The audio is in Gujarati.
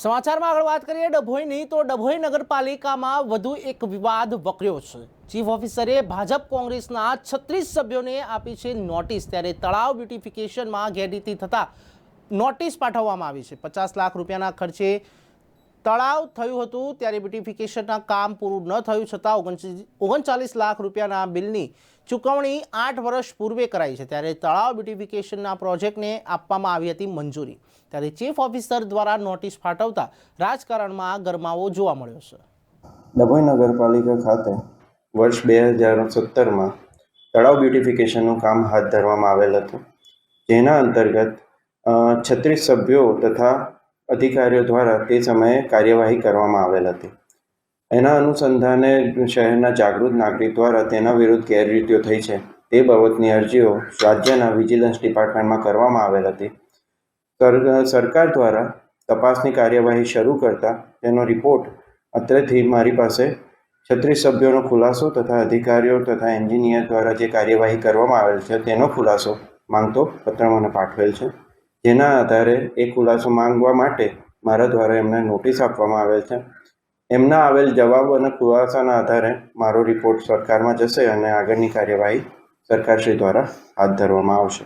સમાચારમાં આગળ વાત કરીએ, ડભોઈની, તો ડભોઈ નગરપાલિકામાં વધુ એક વિવાદ વકર્યો છે. ચીફ ઓફિસરે ભાજપ કોંગ્રેસના છત્રીસ સભ્યોને આપી છે નોટિસ. ત્યારે તળાવ બ્યુટિફિકેશનમાં ગેરરીતિ થતા નોટિસ પાઠવવામાં આવી છે. પચાસ લાખ રૂપિયાના ખર્ચે તળાવ થયું હતું ત્યારે બ્યુટિફિકેશનના કામ પૂરું ન થયું છતાં ઓગણચી- ઓગણચાલીસ લાખ રૂપિયાના બિલની ચૂકવણી આઠ વર્ષ પૂર્વે કરાઈ છે. ત્યારે તળાવ બ્યુટિફિકેશનના પ્રોજેક્ટને આપવામાં આવી હતી મંજૂરી. ત્યારે ચીફ ઓફિસર દ્વારા નોટિસ ફાટવતા રાજકારણમાં ગરમાવો જોવા મળ્યો છે. ડભોઈ નગરપાલિકા ખાતે વર્ષ બે હજાર સત્તરમાં તળાવ બ્યુટિફિકેશનનું કામ હાથ ધરવામાં આવેલ હતું. જેના અંતર્ગત છત્રીસ સભ્યો તથા અધિકારીઓ દ્વારા તે સમયે કાર્યવાહી કરવામાં આવેલ હતી. એના અનુસંધાને શહેરના જાગૃત નાગરિક દ્વારા તેના વિરુદ્ધ ગેરરીતિઓ થઈ છે. તે બાબતની અરજીઓ રાજ્યના વિજિલન્સ ડિપાર્ટમેન્ટમાં કરવામાં આવેલ હતી. સર- સરકાર દ્વારા તપાસની કાર્યવાહી શરૂ કરતા તેનો રિપોર્ટ અત્રેથી મારી પાસે છત્રીસ સભ્યોનો ખુલાસો તથા અધિકારીઓ તથા એન્જિનિયર દ્વારા જે કાર્યવાહી કરવામાં આવેલ છે તેનો ખુલાસો માંગતો પત્ર મને પાઠવેલ છે. જેના આધારે એ ખુલાસો માંગવા માટે મારા દ્વારા એમને નોટિસ આપવામાં આવેલ છે. એમના આવેલ જવાબ અને ખુલાસાના આધારે મારો રિપોર્ટ સરકારમાં જશે અને આગળની કાર્યવાહી સરકારશ્રી દ્વારા હાથ ધરવામાં આવશે.